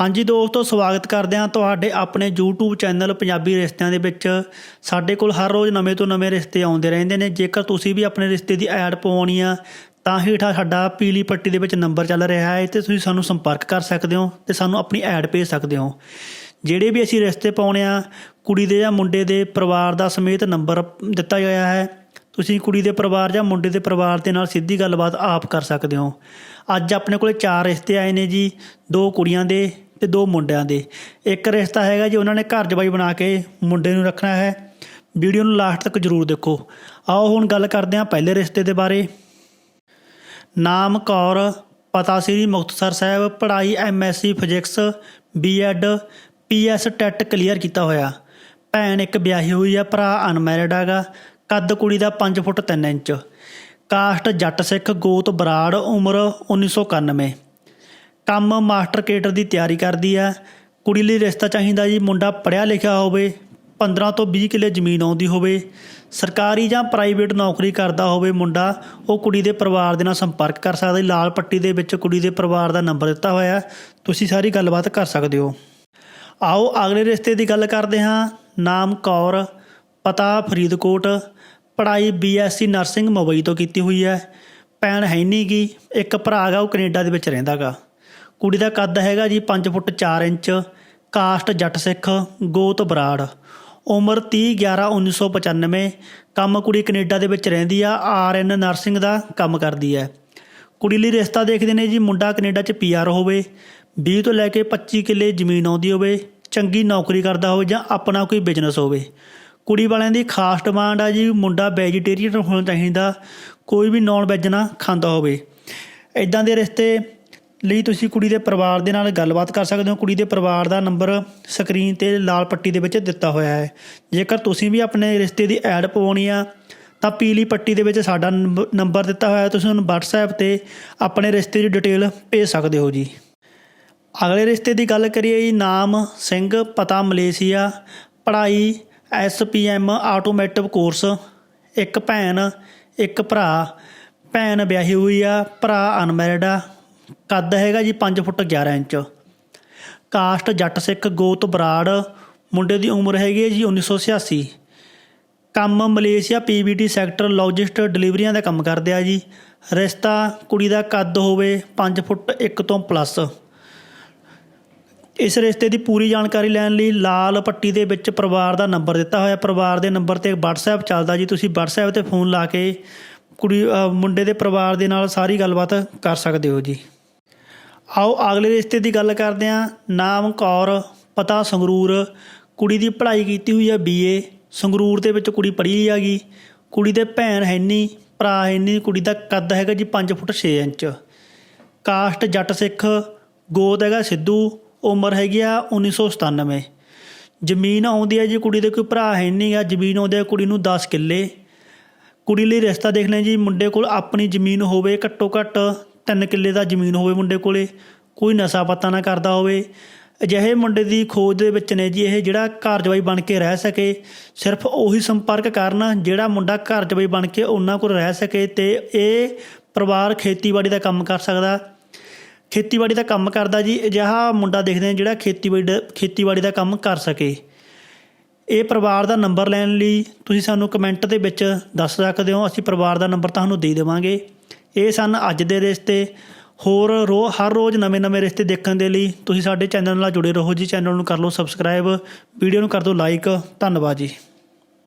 ਹਾਂਜੀ ਦੋਸਤੋ, ਸਵਾਗਤ ਕਰਦੇ ਹਾਂ ਤੁਹਾਡੇ ਆਪਣੇ YouTube ਚੈਨਲ ਪੰਜਾਬੀ ਰਿਸ਼ਤਿਆਂ ਦੇ ਵਿੱਚ। ਸਾਡੇ ਕੋਲ ਹਰ ਰੋਜ਼ ਨਵੇਂ ਤੋਂ ਨਵੇਂ ਰਿਸ਼ਤੇ ਆਉਂਦੇ ਰਹਿੰਦੇ ਨੇ। ਜੇਕਰ ਤੁਸੀਂ ਵੀ ਆਪਣੇ ਰਿਸ਼ਤੇ ਦੀ ਐਡ ਪਵਾਉਣੀ ਆ, ਤਾਂ ਹੇਠਾਂ ਸਾਡਾ ਪੀਲੀ ਪੱਟੀ ਦੇ ਵਿੱਚ ਨੰਬਰ ਚੱਲ ਰਿਹਾ ਹੈ ਤੇ ਤੁਸੀਂ ਸਾਨੂੰ ਸੰਪਰਕ ਕਰ ਸਕਦੇ ਹੋ ਤੇ ਸਾਨੂੰ ਆਪਣੀ ਐਡ ਭੇਜ ਸਕਦੇ ਹੋ। ਜਿਹੜੇ ਵੀ ਅਸੀਂ ਰਿਸ਼ਤੇ ਪਾਉਣੇ ਆ, ਕੁੜੀ ਦੇ ਜਾਂ ਮੁੰਡੇ ਦੇ ਪਰਿਵਾਰ ਦਾ ਸਮੇਤ ਨੰਬਰ ਦਿੱਤਾ ਗਿਆ ਹੈ। ਤੁਸੀਂ ਕੁੜੀ ਦੇ ਪਰਿਵਾਰ ਜਾਂ ਮੁੰਡੇ ਦੇ ਪਰਿਵਾਰ ਦੇ ਨਾਲ ਸਿੱਧੀ ਗੱਲਬਾਤ ਆਪ ਕਰ ਸਕਦੇ ਹੋ। ਅੱਜ ਆਪਣੇ ਕੋਲੇ ਚਾਰ ਰਿਸ਼ਤੇ ਆਏ ਨੇ ਜੀ, ਦੋ ਕੁੜੀਆਂ ਦੇ ਤੇ ਦੋ ਮੁੰਡਿਆਂ ਦੇ। ਇੱਕ ਰਿਸ਼ਤਾ ਹੈਗਾ ਜੀ, ਉਹਨਾਂ ਨੇ ਘਰ ਜਵਾਈ ਬਣਾ ਕੇ ਮੁੰਡੇ ਨੂੰ ਰੱਖਣਾ ਹੈ। ਵੀਡੀਓ ਨੂੰ ਲਾਸਟ ਤੱਕ ਜਰੂਰ ਦੇਖੋ। ਆਓ ਹੁਣ ਗੱਲ ਕਰਦੇ ਹਾਂ ਪਹਿਲੇ ਰਿਸ਼ਤੇ ਦੇ ਬਾਰੇ। ਨਾਮ ਕੌਰ, ਪਤਾ ਸ੍ਰੀ ਮੁਕਤਸਰ ਸਾਹਿਬ, ਪੜ੍ਹਾਈ MSc physics, BEd, PS TET clear ਕੀਤਾ ਹੋਇਆ। ਭੈਣ ਇੱਕ ਵਿਆਹੀ ਹੋਈ ਆ, ਭਰਾ ਅਨਮੈਰਿਡ ਹੈਗਾ, ਕੱਦ ਕੁੜੀ ਦਾ 5 ਫੁੱਟ 3 ਇੰਚ। ਕਾਸਟ ਜੱਟ ਸਿੱਖ ਗੋਤ ਬਰਾੜ, ਉਮਰ 1991 ਕੰਮ ਮਾਸਟਰ ਕੇਟਰ ਦੀ ਤਿਆਰੀ ਕਰਦੀ ਆ ਕੁੜੀ ਲਈ ਰਿਸ਼ਤਾ ਚਾਹੀਦਾ ਜੀ, ਮੁੰਡਾ ਪੜ੍ਹਿਆ ਲਿਖਿਆ ਹੋਵੇ 15 ਤੋਂ 20 ਕਿੱਲੇ ਜ਼ਮੀਨ ਆਉਂਦੀ ਹੋਵੇ, ਸਰਕਾਰੀ ਜਾਂ ਪ੍ਰਾਈਵੇਟ ਨੌਕਰੀ ਕਰਦਾ ਹੋਵੇ ਮੁੰਡਾ, ਉਹ ਕੁੜੀ ਦੇ ਪਰਿਵਾਰ ਦੇ ਨਾਲ ਸੰਪਰਕ ਕਰ ਸਕਦਾ ਲਾਲ ਪੱਟੀ ਦੇ ਵਿੱਚ ਕੁੜੀ ਦੇ ਪਰਿਵਾਰ ਦਾ ਨੰਬਰ ਦਿੱਤਾ ਹੋਇਆ ਤੁਸੀਂ ਸਾਰੀ ਗੱਲਬਾਤ ਕਰ ਸਕਦੇ ਹੋ। ਆਓ ਅਗਲੇ ਰਿਸ਼ਤੇ ਦੀ ਗੱਲ ਕਰਦੇ ਹਾਂ। ਨਾਮ ਕੌਰ, ਪਤਾ ਫਰੀਦਕੋਟ, ਪੜ੍ਹਾਈ ਬੀਐਸਸੀ ਨਰਸਿੰਗ ਮੁੰਬਈ ਤੋਂ ਕੀਤੀ ਹੋਈ ਹੈ। ਭੈਣ ਹੈ ਗੀ, ਇੱਕ ਭਰਾ ਹੈਗਾ ਉਹ ਕੈਨੇਡਾ ਦੇ ਵਿੱਚ ਰਹਿੰਦਾਗਾ ਕੁੜੀ ਦਾ ਕੱਦ ਹੈਗਾ ਜੀ 5 ਫੁੱਟ 4 ਇੰਚ, ਕਾਸਟ ਜੱਟ ਸਿੱਖ, ਗੋਤ ਬਰਾੜ। ਉਮਰ 30 11 1995 ਕੰਮ ਕੁੜੀ ਕੈਨੇਡਾ ਦੇ ਵਿੱਚ ਰਹਿੰਦੀ ਆ ਆਰਐਨ ਨਰਸਿੰਗ ਦਾ ਕੰਮ ਕਰਦੀ ਹੈ। ਕੁੜੀ ਲਈ ਰਿਸ਼ਤਾ ਦੇਖਦੇ ਨੇ ਜੀ, ਮੁੰਡਾ ਕੈਨੇਡਾ 'ਚ ਪੀਆਰ ਹੋਵੇ 20 ਤੋਂ ਲੈ ਕੇ 25 ਕਿੱਲੇ ਜ਼ਮੀਨ ਆਉਂਦੀ ਹੋਵੇ, ਚੰਗੀ ਨੌਕਰੀ ਕਰਦਾ ਹੋਵੇ ਜਾਂ ਆਪਣਾ ਕੋਈ ਬਿਜ਼ਨਸ ਹੋਵੇ। ਕੁੜੀ ਵਾਲਿਆਂ ਦੀ ਖਾਸ ਡਿਮਾਂਡ ਆ ਜੀ, ਮੁੰਡਾ ਵੈਜੀਟੇਰੀਅਨ ਹੋਣਾ ਚਾਹੀਦਾ, ਕੋਈ ਵੀ ਨੌਨ ਵੈਜ ਨਾ ਖਾਂਦਾ ਹੋਵੇ। ਇਦਾਂ ਦੇ ਰਿਸ਼ਤੇ ਲਈ ਤੁਸੀਂ ਕੁੜੀ ਦੇ ਪਰਿਵਾਰ ਦੇ ਨਾਲ ਗੱਲਬਾਤ ਕਰ ਸਕਦੇ ਹੋ। ਕੁੜੀ ਦੇ ਪਰਿਵਾਰ ਦਾ ਨੰਬਰ ਸਕਰੀਨ ਤੇ ਲਾਲ ਪੱਟੀ ਦੇ ਵਿੱਚ ਦਿੱਤਾ ਹੋਇਆ ਹੈ। ਜੇਕਰ ਤੁਸੀਂ ਵੀ ਆਪਣੇ ਰਿਸ਼ਤੇ ਦੀ ਐਡ ਪਵਾਉਣੀ ਆ, ਤਾਂ ਪੀਲੀ ਪੱਟੀ ਦੇ ਵਿੱਚ ਸਾਡਾ ਨੰਬ- ਨੰਬਰ ਦਿੱਤਾ ਹੋਇਆ ਹੈ। ਤੁਸੀਂ ਉਹਨੂੰ WhatsApp ਤੇ ਆਪਣੇ ਰਿਸ਼ਤੇ ਦੀ ਡਿਟੇਲ ਭੇਜ ਸਕਦੇ ਹੋ ਜੀ। ਅਗਲੇ ਰਿਸ਼ਤੇ ਦੀ ਗੱਲ ਕਰੀਏ ਜੀ, ਨਾਮ ਸਿੰਘ, ਪਤਾ ਮਲੇਸ਼ੀਆ, ਪੜ੍ਹਾਈ ਐਸਪੀਐਮ ਆਟੋਮੈਟਿਵ ਕੋਰਸ, ਇੱਕ ਭੈਣ, ਇੱਕ ਭਰਾ, ਭੈਣ ਵਿਆਹੀ ਹੋਈ ਆ, ਭਰਾ ਅਨਮੈਰਿਡ ਆ। ਕੱਦ ਹੈਗਾ ਜੀ 5 ਫੁੱਟ 11 ਇੰਚ। ਕਾਸਟ ਜੱਟ ਸਿੱਖ ਗੋਤ ਬਰਾੜ, ਮੁੰਡੇ ਦੀ ਉਮਰ ਹੈਗੀ ਹੈ ਜੀ 1986 ਕੰਮ ਮਲੇਸ਼ੀਆ ਪੀਬੀਟੀ ਸੈਕਟਰ ਲੌਜਿਸਟ ਡਿਲੀਵਰੀਆਂ ਦਾ ਕੰਮ ਕਰਦੇ ਆ ਜੀ। ਰਿਸ਼ਤਾ ਕੁੜੀ ਦਾ ਕੱਦ ਹੋਵੇ 5 ਫੁੱਟ 1 ਤੋਂ ਪਲੱਸ। ਇਸ ਰਿਸ਼ਤੇ ਦੀ ਪੂਰੀ ਜਾਣਕਾਰੀ ਲੈਣ ਲਈ ਲਾਲ ਪੱਟੀ ਦੇ ਵਿੱਚ ਪਰਿਵਾਰ ਦਾ ਨੰਬਰ ਦਿੱਤਾ ਹੋਇਆ। ਪਰਿਵਾਰ ਦੇ ਨੰਬਰ ਤੇ WhatsApp ਚੱਲਦਾ ਜੀ। ਤੁਸੀਂ WhatsApp ਤੇ ਫੋਨ ਲਾ ਕੇ ਕੁੜੀ ਮੁੰਡੇ ਦੇ ਪਰਿਵਾਰ ਦੇ ਨਾਲ ਸਾਰੀ ਗੱਲਬਾਤ ਕਰ ਸਕਦੇ ਹੋ ਜੀ। ਆਓ ਅਗਲੇ ਰਿਸ਼ਤੇ ਦੀ ਗੱਲ ਕਰਦੇ ਹਾਂ। ਨਾਮ ਕੌਰ, ਪਤਾ ਸੰਗਰੂਰ। ਕੁੜੀ ਦੀ ਪੜ੍ਹਾਈ ਕੀਤੀ ਹੋਈ ਹੈ ਬੀਏ ਸੰਗਰੂਰ ਦੇ ਵਿੱਚ ਕੁੜੀ ਪੜ੍ਹੀ ਹੈਗੀ ਕੁੜੀ ਦੇ ਭੈਣ ਹੈ ਨਹੀਂ ਭਰਾ ਹੈ ਨਹੀਂ ਕੁੜੀ ਦਾ ਕੱਦ ਹੈਗਾ ਜੀ 5 ਫੁੱਟ 6 ਇੰਚ। ਕਾਸਟ ਜੱਟ ਸਿੱਖ ਗੋਦ ਹੈਗਾ ਸਿੱਧੂ, ਉਮਰ ਹੈਗੀ ਆ 1997 ਜ਼ਮੀਨ ਆਉਂਦੀ ਹੈ ਜੀ ਕੁੜੀ ਦੇ ਕੋਈ ਭਰਾ ਹੈ ਨਹੀਂ ਆ, ਜ਼ਮੀਨ ਆਉਂਦੀ ਹੈ ਕੁੜੀ ਨੂੰ 10 ਕਿੱਲੇ। ਕੁੜੀ ਲਈ ਰਿਸ਼ਤਾ ਦੇਖ ਲੈ ਜੀ, ਮੁੰਡੇ ਕੋਲ ਆਪਣੀ ਜ਼ਮੀਨ ਹੋਵੇ ਘੱਟੋ ਘੱਟ ਤਿੰਨ ਕਿੱਲੇ ਦਾ ਜ਼ਮੀਨ ਹੋਵੇ ਮੁੰਡੇ ਕੋਲੇ, ਕੋਈ ਨਸ਼ਾ ਪਤਾ ਨਾ ਕਰਦਾ ਹੋਵੇ। ਅਜਿਹੇ ਮੁੰਡੇ ਦੀ ਖੋਜ ਦੇ ਵਿੱਚ ਨੇ ਜੀ ਇਹ ਜਿਹੜਾ ਘਰ ਜਵਾਈ ਬਣ ਕੇ ਰਹਿ ਸਕੇ, ਸਿਰਫ ਉਹੀ ਸੰਪਰਕ ਕਰਨ ਜਿਹੜਾ ਮੁੰਡਾ ਘਰ ਜਵਾਈ ਬਣ ਕੇ ਉਹਨਾਂ ਕੋਲ ਰਹਿ ਸਕੇ ਤੇ ਇਹ ਪਰਿਵਾਰ ਖੇਤੀਬਾੜੀ ਦਾ ਕੰਮ ਕਰ ਸਕਦਾ। ਖੇਤੀਬਾੜੀ ਦਾ ਕੰਮ ਕਰਦਾ ਜੀ, ਅਜਿਹਾ ਮੁੰਡਾ ਦੇਖਦੇ ਨੇ ਜਿਹੜਾ ਖੇਤੀਬਾੜੀ ਦਾ ਖੇਤੀਬਾੜੀ ਦਾ ਕੰਮ ਕਰ ਸਕੇ। ਇਹ ਪਰਿਵਾਰ ਦਾ ਨੰਬਰ ਲੈਣ ਲਈ ਤੁਸੀਂ ਸਾਨੂੰ ਕਮੈਂਟ ਦੇ ਵਿੱਚ ਦੱਸ ਸਕਦੇ ਹੋ, ਅਸੀਂ ਪਰਿਵਾਰ ਦਾ ਨੰਬਰ ਤੁਹਾਨੂੰ ਦੇ ਦੇਵਾਂਗੇ। ਇਹ ਸਨ ਅੱਜ ਦੇ ਰਿਸ਼ਤੇ। ਹੋਰ ਰੋ, ਹਰ ਰੋਜ਼ ਨਵੇਂ-ਨਵੇਂ ਰਿਸ਼ਤੇ ਦੇਖਣ ਦੇ ਲਈ ਤੁਸੀਂ ਸਾਡੇ ਚੈਨਲ ਨਾਲ ਜੁੜੇ ਰਹੋ ਜੀ। ਚੈਨਲ ਨੂੰ ਕਰ ਲਓ ਸਬਸਕ੍ਰਾਈਬ। ਵੀਡੀਓ ਨੂੰ ਕਰ ਦਿਓ ਲਾਈਕ। ਧੰਨਵਾਦ ਜੀ।